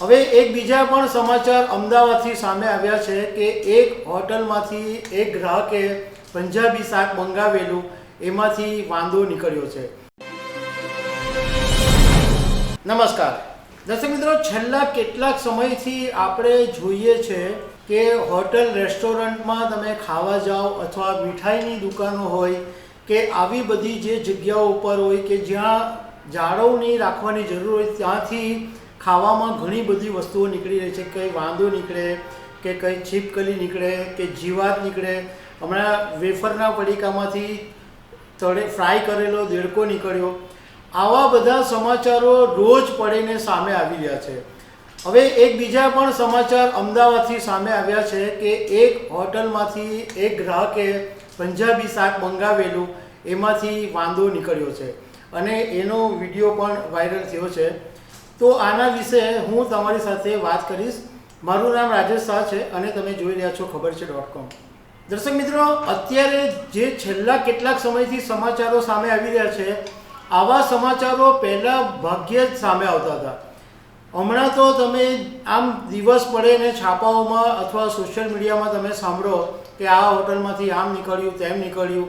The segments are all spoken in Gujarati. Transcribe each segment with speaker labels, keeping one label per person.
Speaker 1: હવે એક બીજા પણ સમાચાર અમદાવાદથી સામે આવ્યા છે કે એક હોટલમાંથી એક ગ્રાહકે પંજાબી શાક મંગાવેલું, એમાંથી વાંધો નીકળ્યો છે. નમસ્કાર. દર્શક મિત્રો, છેલ્લા કેટલાક સમયથી આપણે જોઈએ છે કે હોટલ, રેસ્ટોરન્ટમાં તમે ખાવા જાઓ અથવા મીઠાઈની દુકાનો હોય કે આવી બધી જે જગ્યાઓ ઉપર હોય કે જ્યાં જાળવણી રાખવાની જરૂર હોય, ત્યાંથી ખાવામાં ઘણી બધી વસ્તુઓ નીકળી રહી છે. કંઈ વાંદો નીકળે, કે કંઈ છીપકલી નીકળે, કે જીવાત નીકળે. હમણાં વેફરના પડીકામાંથી તળે, ફ્રાય કરેલો દેડકો નીકળ્યો. આવા બધા સમાચારો રોજ પડીને સામે આવી રહ્યા છે. હવે એક બીજા પણ સમાચાર અમદાવાદથી સામે આવ્યા છે કે એક હોટલમાંથી એક ગ્રાહકે પંજાબી શાક મંગાવેલું. એમાંથી વાંધો નીકળ્યો છે. અને એનો વીડિયો પણ વાયરલ થયો છે. તો આના વિશે હું તમારી સાથે વાત કરીશ. મારું નામ રાજેશ શાહ છે અને તમે જોઈ રહ્યા છો ખબર છે ડોટ કોમ દર્શક મિત્રો, અત્યારે જે છેલ્લા કેટલાક સમયથી સમાચારો સામે આવી રહ્યા છે, આવા સમાચારો પહેલાં ભાગ્યે જ સામે આવતા હતા. હમણાં તો તમે આમ દિવસ પડે ને છાપાઓમાં અથવા સોશિયલ મીડિયામાં તમે સાંભળો કે આ હોટલમાંથી આમ નીકળ્યું, તેમ નીકળ્યું.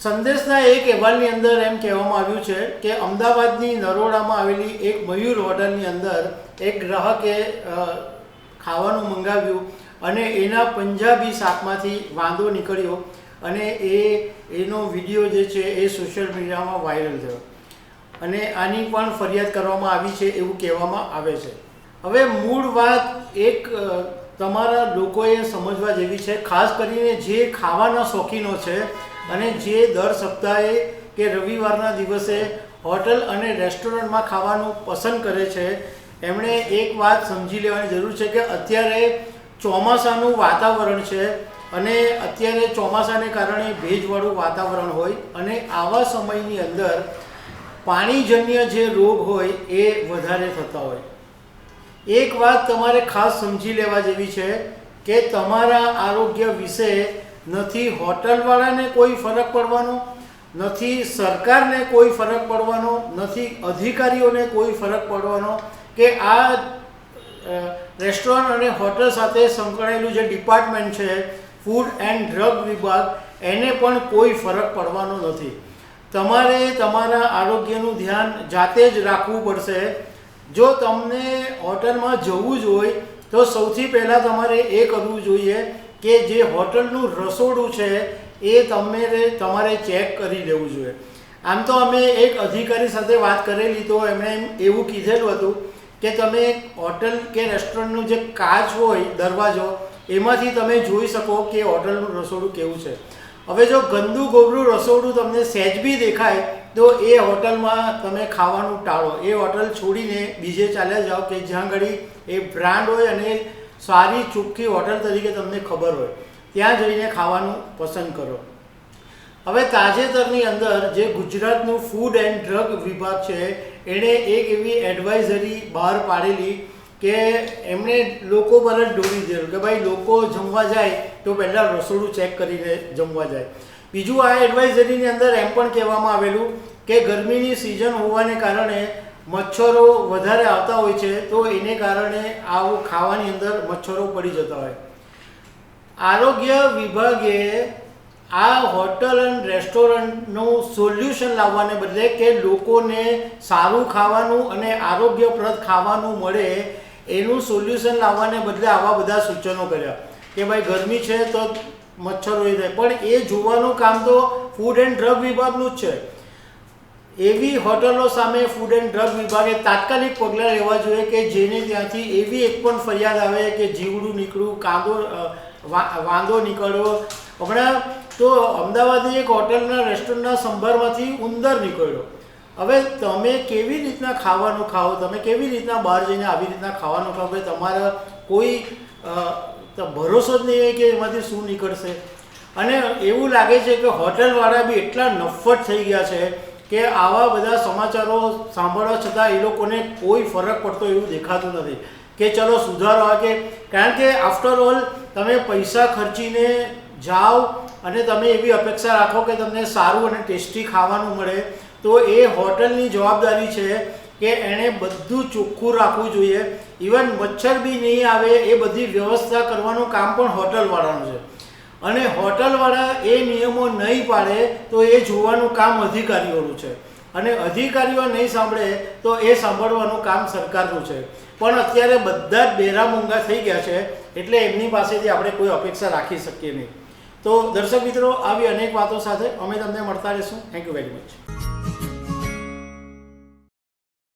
Speaker 1: સંદેશના એક અહેવાલની અંદર એમ કહેવામાં આવ્યું છે કે અમદાવાદની નરોડામાં આવેલી એક મયુર હોટલની અંદર એક ગ્રાહકે ખાવાનું મંગાવ્યું અને એના પંજાબી શાકમાંથી વાંધો નીકળ્યો અને એ, એનો વીડિયો જે છે એ સોશિયલ મીડિયામાં વાયરલ થયો. અને આની પણ ફરિયાદ કરવામાં આવી છે એવું કહેવામાં આવે છે. હવે મૂળ વાત એક તમારા લોકોએ સમજવા જેવી છે, ખાસ કરીને જે ખાવાના શોખીનો છે અને જે દર સપ્તાહે કે રવિવારના દિવસે હોટલ અને રેસ્ટોરન્ટમાં ખાવાનું પસંદ કરે છે, એમણે એક વાત સમજી લેવાની જરૂર છે કે અત્યારે ચોમાસાનું વાતાવરણ છે અને અત્યારે ચોમાસાને કારણે ભેજવાળું વાતાવરણ હોય અને આવા સમયની અંદર પાણીજન્ય જે રોગ હોય એ વધારે થતા હોય. એક વાત તમારે ખાસ સમજી લેવા જેવી છે કે તમારા આરોગ્ય વિશે નથી હોટલવાળાને કોઈ ફરક પડવાનો, નથી સરકારને કોઈ ફરક પડવાનો, નથી અધિકારીઓને કોઈ ફરક પડવાનો કે આ રેસ્ટોરન્ટ અને હોટલ સાથે સંકળાયેલું જે ડિપાર્ટમેન્ટ છે, ફૂડ એન્ડ ડ્રગ વિભાગ, એને પણ કોઈ ફરક પડવાનો નથી. તમારે તમારા આરોગ્યનું ધ્યાન જાતે જ રાખવું પડશે. જો તમને હોટલમાં જવું જ હોય, તો સૌથી પહેલાં તમારે એ કરવું જોઈએ કે જે હોટલનું રસોડું છે, એ તમે તમારે ચેક કરી લેવું જોઈએ. આમ તો અમે એક અધિકારી સાથે વાત કરેલી તો એમણે એમ એવું કીધેલું હતું કે તમે હોટલ કે રેસ્ટોરન્ટનું જે કાચ હોય, દરવાજો, એમાંથી તમે જોઈ શકો કે હોટલનું રસોડું કેવું છે. હવે જો ગંદુ ગોબરું રસોડું તમને સહેજ બી દેખાય, તો એ હોટલમાં તમે ખાવાનું ટાળો. એ હોટલ છોડીને બીજે ચાલ્યા જાઓ કે જ્યાં ઘડી એ બ્રાન્ડ હોય અને સારી ચોખ્ખી હોટલ તરીકે તમને ખબર હોય, ત્યાં જઈને ખાવાનું પસંદ કરો. હવે તાજેતરની અંદર જે ગુજરાતનું ફૂડ એન્ડ ડ્રગ વિભાગ છે, એણે એક એવી એડવાઇઝરી બહાર પાડેલી કે એમણે લોકો પર જ દોરી દીધેલું કે ભાઈ લોકો જમવા જાય તો પહેલાં રસોડું ચેક કરીને જમવા જાય. બીજું આ એડવાઇઝરીની અંદર એમ પણ કહેવામાં આવેલું કે ગરમીની સિઝન હોવાને કારણે મચ્છરો વધારે આવતા હોય છે, તો એને કારણે આવું ખાવાની અંદર મચ્છરો પડી જતા હોય. આરોગ્ય વિભાગે આ હોટલ એન્ડ રેસ્ટોરન્ટનું સોલ્યુશન લાવવાને બદલે કે લોકોને સારું ખાવાનું અને આરોગ્યપ્રદ ખાવાનું મળે, એનું સોલ્યુશન લાવવાને બદલે આવા બધા સૂચનો કર્યા. કે ભાઈ ગરમી છે તો મચ્છરો એ થાય. પણ એ જોવાનું કામ તો ફૂડ એન્ડ ડ્રગ વિભાગનું જ છે. એવી હોટલો સામે ફૂડ એન્ડ ડ્રગ વિભાગે તાત્કાલિક પગલાં લેવા જોઈએ કે જેને ત્યાંથી એવી એક પણ ફરિયાદ આવે કે જીવડું નીકળ્યું કાંદો અ, વા- વાંદો નીકળ્યો. હમણાં તો અમદાવાદની એક હોટલના રેસ્ટોરન્ટના સંભારમાંથી ઉંદર નીકળ્યો. હવે તમે કેવી રીતના ખાવાનું ખાઓ? તમે કેવી રીતના બહાર જઈને આવી રીતના ખાવાનું ખાઓ? કે તમારા કોઈ ભરોસો જ નહીં હોય કે એમાંથી શું નીકળશે. અને એવું લાગે છે કે હોટલવાળા બી એટલા નફ્ફટ થઈ ગયા છે કે આવા બધા સમાચારો સાંભળવા છતાં એ લોકોને કોઈ ફરક પડતો એવું દેખાતું નથી. કે ચલો સુધારો આ કે, કારણ કે આફ્ટર ઓલ તમે પૈસા ખર્ચીને જાઓ અને તમે એવી અપેક્ષા રાખો કે તમને સારું અને ટેસ્ટી ખાવાનું મળે, તો એ હોટલની જવાબદારી છે કે એણે બધું ચોખ્ખું રાખવું જોઈએ. ઇવન મચ્છર બી નહીં આવે, એ બધી વ્યવસ્થા કરવાનું કામ પણ હોટલવાળાનું છે. અને હોટલવાળા એ નિયમો નહીં પાડે તો એ જોવાનું કામ અધિકારીઓનું છે. અને અધિકારીઓ નહીં સાંભળે તો એ સાંભળવાનું કામ સરકારનું છે. પણ અત્યારે બધા જ બેરા મોંઘા થઈ ગયા છે, એટલે એમની પાસેથી આપણે કોઈ અપેક્ષા રાખી શકીએ નહીં. તો દર્શક મિત્રો, આવી અનેક વાતો સાથે અમે તમને મળતા રહીશું. Thank you very much